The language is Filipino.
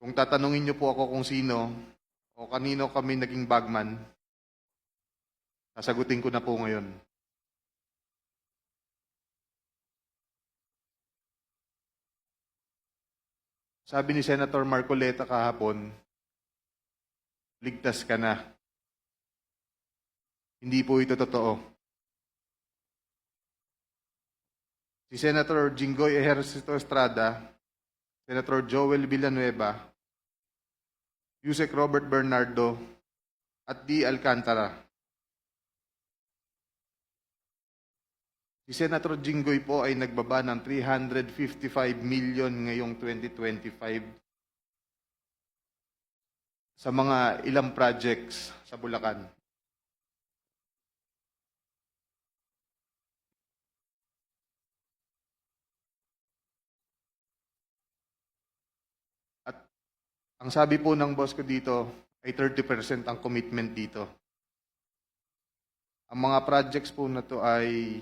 Kung tatanungin niyo po ako kung sino o kanino kami naging bagman, sasagutin ko na po ngayon. Sabi ni Senator Marcoleta kahapon, ligtas ka na. Hindi po ito totoo. Si Senator Jinggoy Ejercito Estrada, Senator Joel Villanueva, Yusek Robert Bernardo, at D. Alcantara. Si Senator Jinggoy po ay nagbaba ng 355 million ngayong 2025 sa mga ilang projects sa Bulacan. Ang sabi po ng boss ko dito ay 30% ang commitment dito. Ang mga projects po na to ay